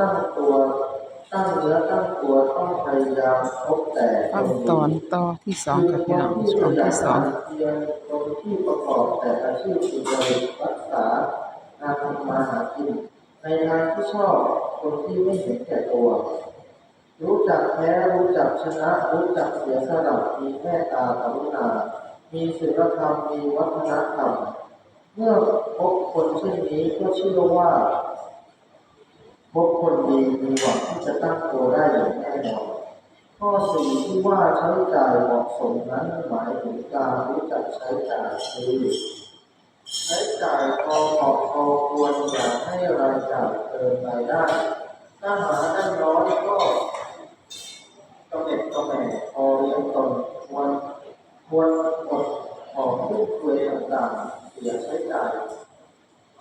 ตั้งตัวตั้งเนื้อตั้งตัวต้องพยายามพบแต่ขั้นตอนต่อที่สองค่ะพี่น้องช่วงที่สองเพียงคนที่ประกอบแต่อาชีพสุจริตรักษาการทำมาหากินในทางที่ชอบคนที่ไม่เห็นแก่ตัว รู้จักแพ้รู้จักชนะ รู้จักเสียสละมีแม่ตากรุณา มีศีลธรรมมีวัฒนธรรม เมื่อพบคนเช่นนี้ก็เชื่อว่า พบคนดีมีหวังที่จะตั้งตัวได้อย่างแน่นอนข้อสี่ที่ว่าใช้จ่ายเหมาะสมนั้นหมายถึงการรู้จักใช้จ่ายคือใช้จ่ายพอเหมาะพอควรอย่าให้รายจ่ายเกินรายได้ถ้าหาได้น้อยก็กระเม็ดกระแหม่พอเลี้ยงตนควรควรอดของฟุ่มเฟือยต่างๆเสียใช้จ่าย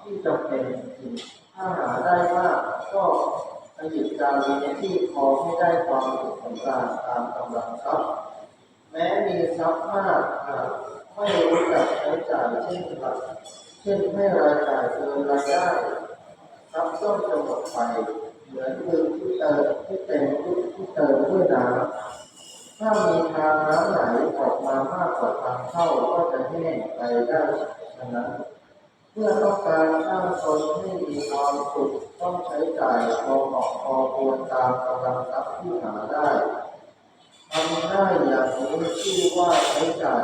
ที่จำเป็นจริง ถ้าหาได้มากก็ผลิตการเรียนที่พอให้ได้ความสุขของการตามกำลังทรัพย์แม้มีทรัพย์มากหากไม่รู้จักใช้จ่ายเช่นไรเช่นให้รายจ่ายเกินรายได้ทรัพย์ย่อมจะหมดไปเหมือนมือที่เติมที่เต็มที่เติมด้วยน้ำถ้ามีทางน้ำไหลออกมามากกว่าทางเข้าก็จะแห้งไปได้ฉะนั้น เมื่อต้องการสร้างตนให้มีความสุขต้องใช้จ่ายพอเหมาะพอควรตามกำลังทรัพย์ที่หาได้ทำได้อย่างนี้ชื่อว่าใช้จ่าย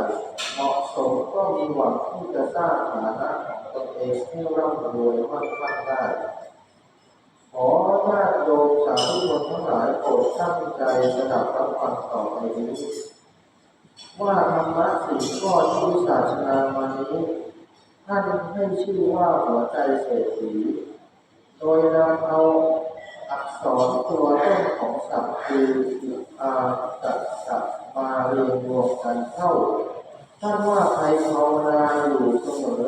เหมาะสมก็มีหวังที่จะสร้างฐานะของตนเองให้ร่ำรวยมั่งคั่งได้ขอญาติโยมสาธุชนทั้งหลายโปรดตั้งใจสดับรับฟังต่อไปนี้ว่าธรรมะสี่ข้อที่วิสนามานี้ ท่านให้ชื่อว่าหัวใจเศรษฐีโดยนำเอาอักษรตัวต้นของศัพท์คืออุอาจัตสัพมาเรียงรวมกันเข้า ท่านว่าใครภาวนาอยู่เสมอ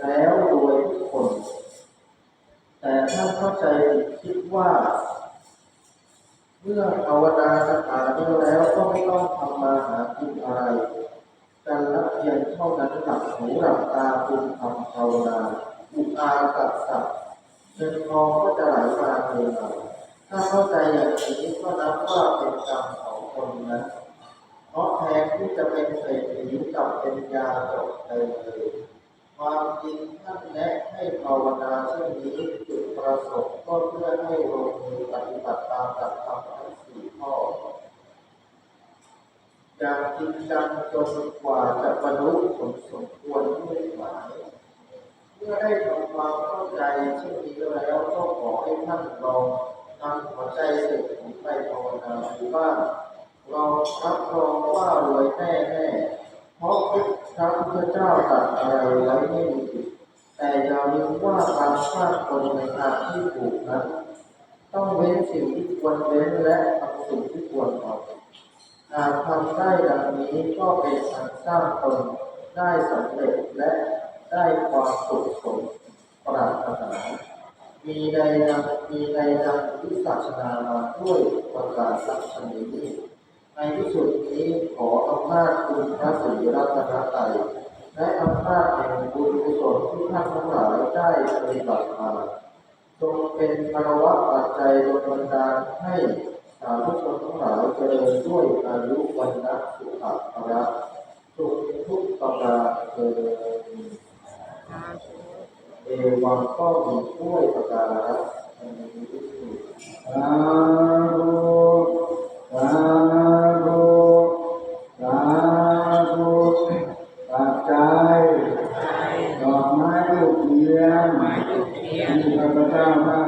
แล้วรวยทุกคน แต่ท่านเข้าใจคิดว่าเมื่อภาวนาคาถานี้แล้วก็ไม่ต้องทำมาหากินอะไร การละเพียงเท่านั้นหลับหูหลับตาคุณทำภาวนาอุปาตัดสัตว์เงินทองก็จะไหลมาเทมาถ้าเข้าใจอย่างนี้ก็นับว่าเป็นกรรมของคนนั้นเพราะแทนที่จะเป็นเศรษฐีกับเป็นยาจบเลยความจริงท่านแนะให้ภาวนาเช่นนี้จุดประสงค์ก็เพื่อให้ลงมือปฏิบัติตามหลักธรรมทั้งสี่ข้อ อย่างจริงจังจนกว่าจะบรรลุผลสมควรมุ่งหมายเมื่อได้ทำความเข้าใจเช่นนี้แล้วก็ขอให้ท่านลองนำหัวใจเสร็จถึงไปภาวนาดูบ้างเรารับรองว่ารวยแน่แน่เพราะพระพุทธเจ้าตรัสอะไรไว้ไม่มีผิดแต่อย่าลืมว่าการสร้างตนในทางที่ถูกนั้นต้องเว้นสิ่งที่ควรเว้นและทำสิ่งที่ควรทำ หากทำได้ดังนี้ก็เป็นการสร้างตนได้สำเร็จและได้ความสุขสมปรารถนามีใดดังมีใดดังที่ศาสนามาด้วยประกาศสักชนิดนี้ ในที่สุดนี้ขออำนาจคุณพระศรีรัตนตรัยและอำนาจแห่งบุญกุศลที่ท่านทั้งหลายได้ปฏิบัติมาจงเป็นภาวะปัจจัยดลบันดาลให้ สาธุชนทั้งหลายเจริญด้วยอายุวันนะสุขะภระสุขทุกประการเกิดเอวังก็มีด้วยประการละสาธุสาธุสาธุปัจจัยดอกไม้ลูกเทียนที่ข้าพเจ้า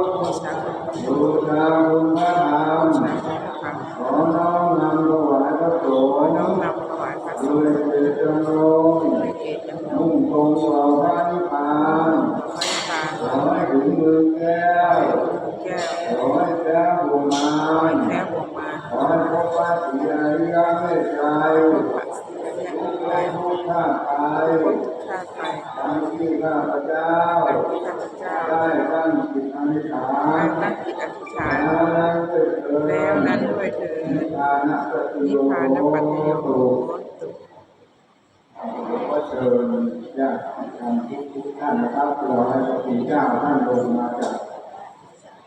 ข้าพเจ้าได้ตั้งจิตอธิษฐานแล้วนั้นด้วยเถิดนิพพานะปฏิโยโหตุพระเชิญญาติธรรมทุกทุกๆท่านนะครับเราให้พระคุณเจ้าท่านลงมาจาก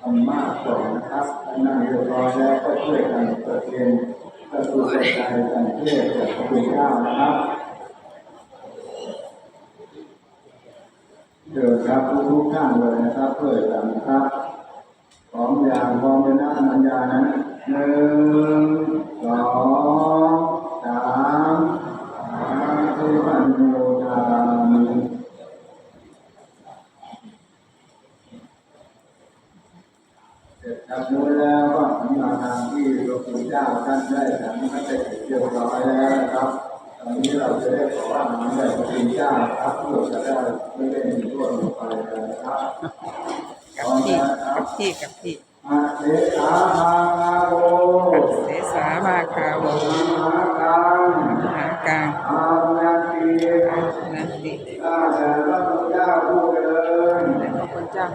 ธรรมะก่อนนะครับนั่งเรียบร้อยแล้วก็ช่วยกันเปิดเพลงประตูใจกันเทศจากพระคุณเจ้านะครับ เดินครับทุกท่านเลยนะครับเพื่อกันครับพร้อมอย่างพร้อมเป็นน้าัญญานะหนึ่งสอง พ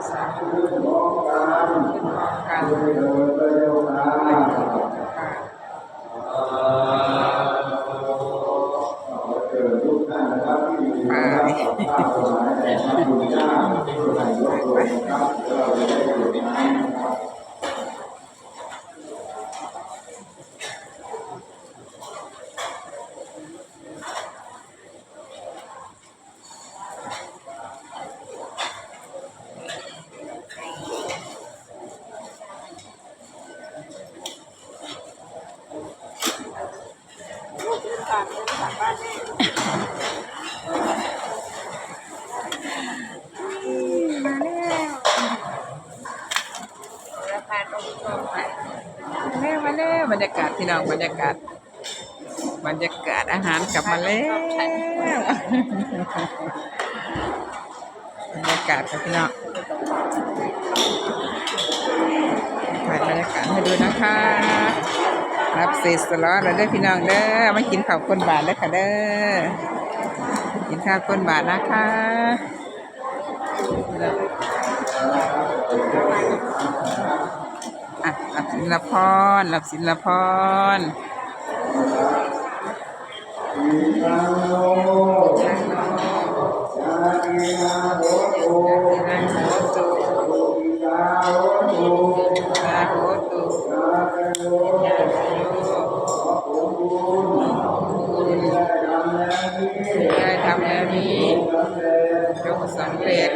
รักษาผู้ขึ้นพร้อมกันขึ้นพร้อมกันด้วยเถิดประโยชน์ ลับมาแล้วบรรยากาศครับพี่น้องถ่ายบรรยากาศให้ดูนะคะ รับเศษสล้อแล้วเด้อพี่น้องเด้อมากินข้าวก้นบาทเด้อค่ะเด้อ กินข้าวก้นบาทนะคะอะรับศิลพรรับศิลพร ได้ทำแล้วนี้จยกสำเร็จ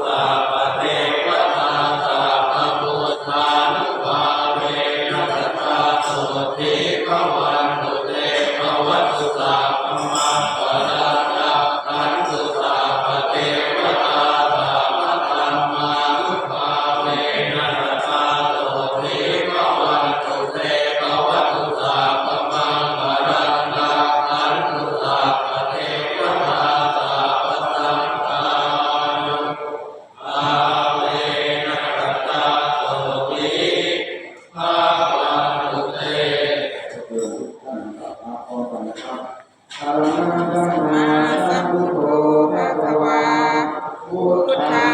Allah. สัมมาสัมพุทโธภะคะวาพุทธา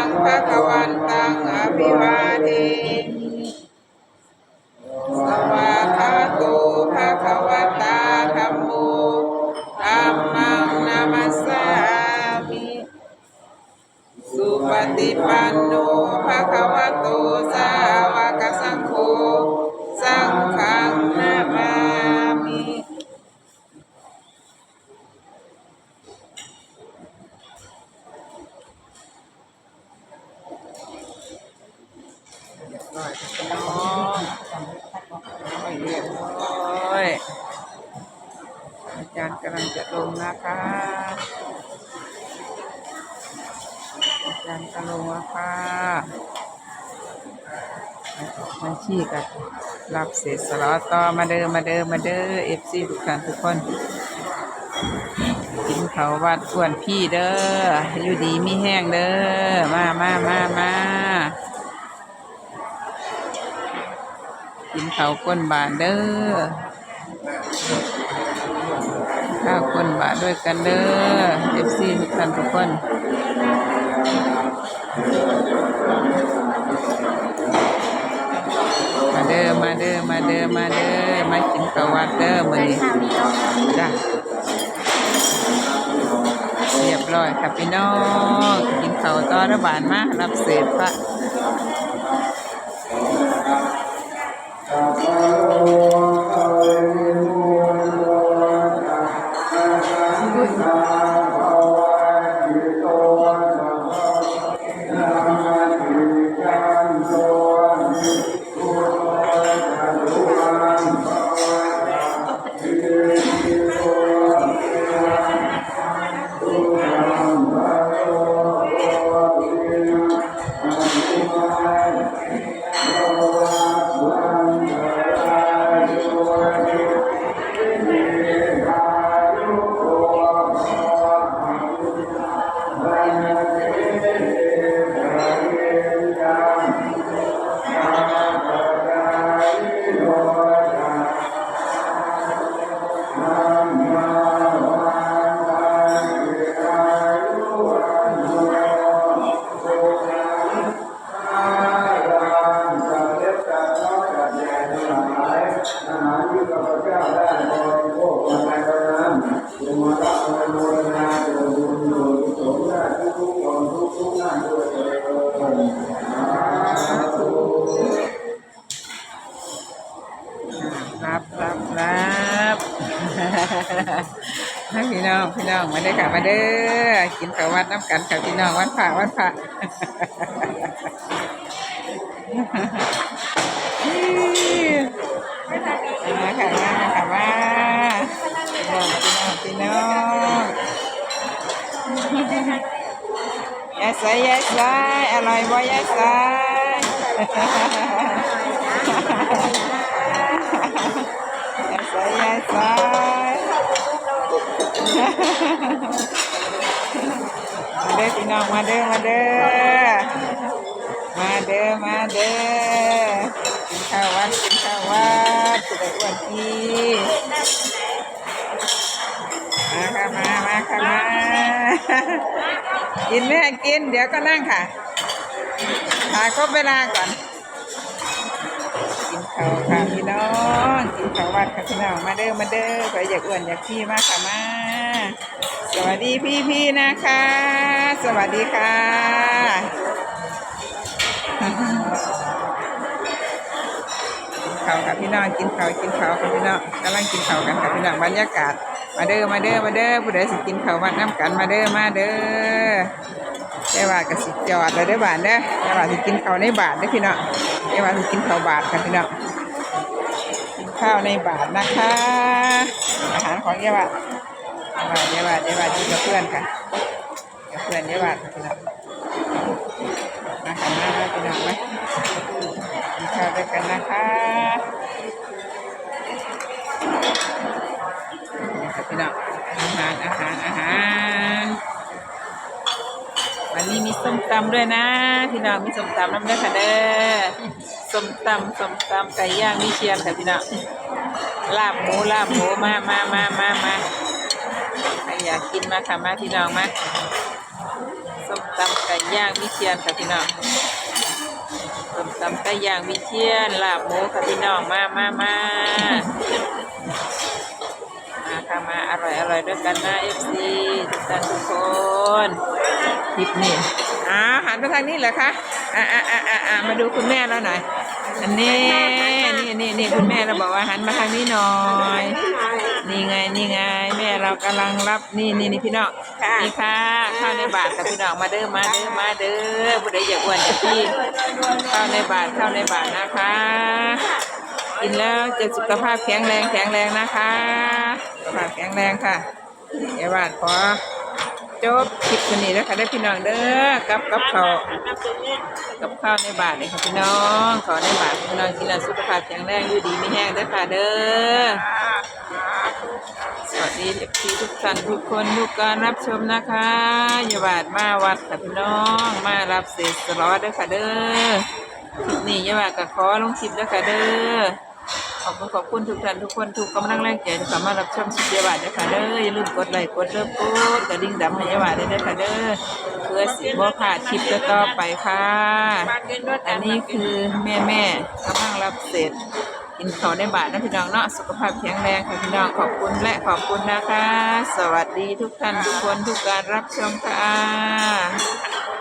ขี้กับรับเสร็จสลอต่อมาเดิมมาเดิมมาเด้อเอฟซีทุกท่านทุกคนกินเขาวัดส่วนพี่เด้ออยู่ดีมีแห้งเด้อมามามามากินเขาก้นบาทเด้อข้าวก้นบาทด้วยกันเด้อเอฟซีทุกท่านทุกคน เด้อมาเด้อมาเด้อมาเด้อมากินข้าววัดเด้อมื้อนี้จ้ะเรียบร้อยค่ะพี่น้องกินข้าวต่อระบานมารับเศษพระสั พี่น้องพี่น้องมาเด้อค่ะมาเด้อกินข้าววัดน้ำกันค่ะพี่น้องวันพระวันพระมาค่ะมาค่ะมาพี่น้องพี่น้องพี่น้องยายใส่ยายใส่อร่อยบ่ยายใส่ยายใส่ยายใส่มาเด้อพี่น้องมาเด้อมาเด้อมาเด้อมาเด้อกินข้าววัดกินข้าววัดจะได้อ้วนพี่มาค่ะมามาค่ะมากินแม่กินเดี๋ยวก็นั่งค่ะถ่ายครบเวลาก่อน กินข้าค่ะพี่น้องกินเขาวัดค่ะพี่น้องมาเด้อมาเด้อใครอยากอ้วนอยากพี่มาค่ะมา สวัสดีพี่พี่นะคะ สวัสดีค่ะเขาค่ะพี่น้องกินเขากินเขาค่ะพี่น้องกำลังกินเขากันค่ะพี่น้องบรรยากาศ มาเด้อมาเด้อมาเด้อผู้ใดสิกินเขาวัดน้ำกันมาเด้อมาเด้อได้ว่าก็สิจอดเลยเด้อบาทเด้อได้ว่าสิกินเขาในบาทเด้อพี่น้องได้ว่าสิกินเขาบาทค่ะพี่น้อง ข้าวในบาทนะคะ อาหารของเยาวาเยาวาเยาวาเยาวากินกับเพื่อนค่ะกับเพื่อนเยาวาค่ะพี่น้องมาค่ะมามาพี่น้องมกินข้าวด้วยกันนะคะนี่ค่ะพี่น้องอาหารอาหารอาหารวันนี้มีส้มตำด้วยนะพี่น้องมีส้มตำน้ำด้วยค่ะเด้อ ส้มตำส้มตำไก่ย่างวิเชียนค่ะพี่น้องลาบหมูลาบหมูมามามามามาใครอยากกินมาค่ะมาพี่น้องมาส้มตำไก่ย่างวิเชียนค่ะพี่น้องส้มตำไก่ย่างวิเชียนลาบหมูค่ะพี่น้องมามามามาค่ะมาอร่อยอร่อยด้วยกันนะเอฟซีทุกท่านทุกคนคลิปนี้อ่าหันไปทางนี้เหรอคะอ่าอ่าอ่าอ่าอ่ามาดูคุณแม่เราหน่อย อันนี้นี่นี่นี่คุณแม่เราบอกว่าหันมาทางนี้หน่อย นี่ไงนี่ไง แม่เรากำลังรับนี่นี่นี่พี่น้องนี่ค่ะข้าวในบาทกับพี่น้องมาเด้อมาเด้อมาเด้อผู้ใดอยากอ้วนอยากพี่ข้าวในบาทข้าวในบาทนะคะกินแล้วจะสุขภาพแข็งแรงแข็งแรงนะคะสุขภาพแข็งแรงค่ะเดี๋ยวบาทขอ จบคลิปนี้แล้วค่ะได้พี่น้องเด้อกับกับข้ากับข้าวในบาทเลยค่ะพี่น้อง ขอในบาทพี่น้องกินแล้วสุขภาพแข็งแรงอยู่ดีไม่แห้งเด้อค่ะเด้อสวัสดีพี่ทุกท่านทุกคนทุกการรับชมนะคะอย่าบาดมาวัดค่ะพี่น้องมารับเศษสลอดด้วยค่ะเด้อคลิปนี้อย่าบาดกับขอลงคลิปด้วค่ะเด้อ ขอบคุณขอบคุณทุกท่านทุกคนทุกกำลังแรงใจที่สามารถรับชมคลิปอย่าบาดด้ค่ะเด้ออย่าลืมกดไลค์กดเริ่มกดกระดิ่งดำให้ยาบาดด้วยค่ะเด้อเพื่อสิบ่พลาดคลิปต่อไปค่ะ อันนี้คือแม่แม่กำลังรับเศษกินข้าวในบาทนะพี่น้องเนาะสุขภาพแข็งแรงค่ะพี่น้องขอบคุณและขอบคุณนะคะ สวัสดีทุกท่านทุกคนทุกการรับชมค่ะ